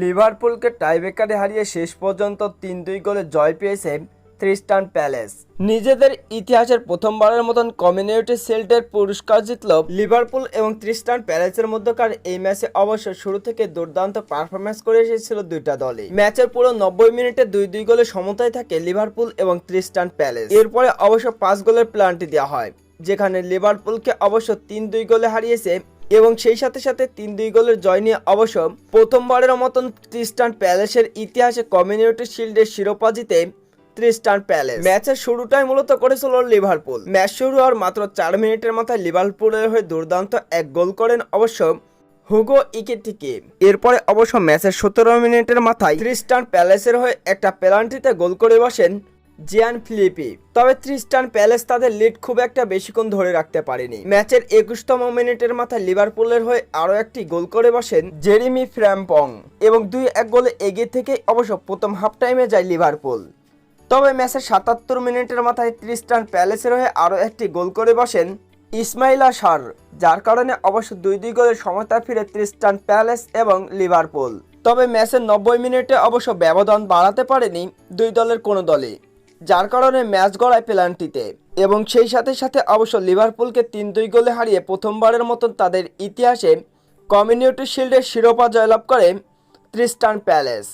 লিভারপুলকে টাইব্রেকারে হারিয়ে শেষ পর্যন্ত তিন দুই গোলে জয় পেয়েছে ক্রিস্টান প্যালেস। নিজেদের ইতিহাসের প্রথমবারের মতন কমিউনিটি শিল্ডের পুরস্কার জিতল লিভারপুল এবং ক্রিস্টান প্যালেসের মধ্যকার এই ম্যাচে অবশ্য শুরু থেকে দুর্দান্ত পারফরমেন্স করে এসেছিল দুইটা দলই। ম্যাচের পুরো নব্বই মিনিটে দুই দুই গোলে সমতায় থাকে লিভারপুল এবং ক্রিস্টান প্যালেস। এরপরে অবশ্য পাঁচ গোলের প্লান্টি দেওয়া হয়, যেখানে লিভারপুলকে অবশ্য তিন দুই গোলে হারিয়েছে এবং সেই সাথে সাথে তিন দুই গোলের জয় নিয়ে অবশ্য প্রথমবারের মতন ক্রিস্টান প্যালেসের ইতিহাসে কমিউনিটি শিল্ডের শিরোপা জিতে ক্রিস্টান প্যালেস। ম্যাচের শুরুটাই মূলত করেছিল লিভারপুল। ম্যাচ শুরু হওয়ার মাত্র চার মিনিটের মাথায় লিভারপুলের হয়ে দুর্দান্ত এক গোল করেন অবশ্য হুগো ইকেটিকে। এরপরে অবশ্য ম্যাচের সতেরো মিনিটের মাথায় ক্রিস্টান প্যালেসের হয়ে একটা পেনাল্টিতে গোল করে বসেন জিয়ান ফিলিপি। তবে ত্রিস্টান প্যালেস তাদের লিড খুব একটা বেশিক্ষণ ধরে রাখতে পারেনি। ম্যাচের একুশতম মিনিটের মাথায় লিভারপুলের হয়ে আরও একটি গোল করে বসেন জেরিমি ফ্র্যাম্পং এবং দুই এক গোলে এগিয়ে থেকে অবশ্য প্রথম হাফ টাইমে যায় লিভারপুল। তবে ম্যাচের সাতাত্তর মিনিটের মাথায় ক্রিস্টান প্যালেসের হয়ে আরও একটি গোল করে বসেন ইসমাইলা সার যার কারণে অবশ্য দুই দুই গোলের সমতা ফিরে ক্রিস্টান প্যালেস এবং লিভারপুল। তবে ম্যাচের নব্বই মিনিটে অবশ্য ব্যবধান বাড়াতে পারেনি দুই দলের কোনো দলই। যার কারণে ম্যাচ গড়ায় পেনাল্টিতে। এবং সেই সাথে সাথে অবশ্য লিভারপুলকে তিন দুই গোলে হারিয়ে প্রথমবারের মতন তাদের ইতিহাসে কমিউনিটি শিল্ডের শিরোপা জয়লাভ করে ত্রিস্টান প্যালেস।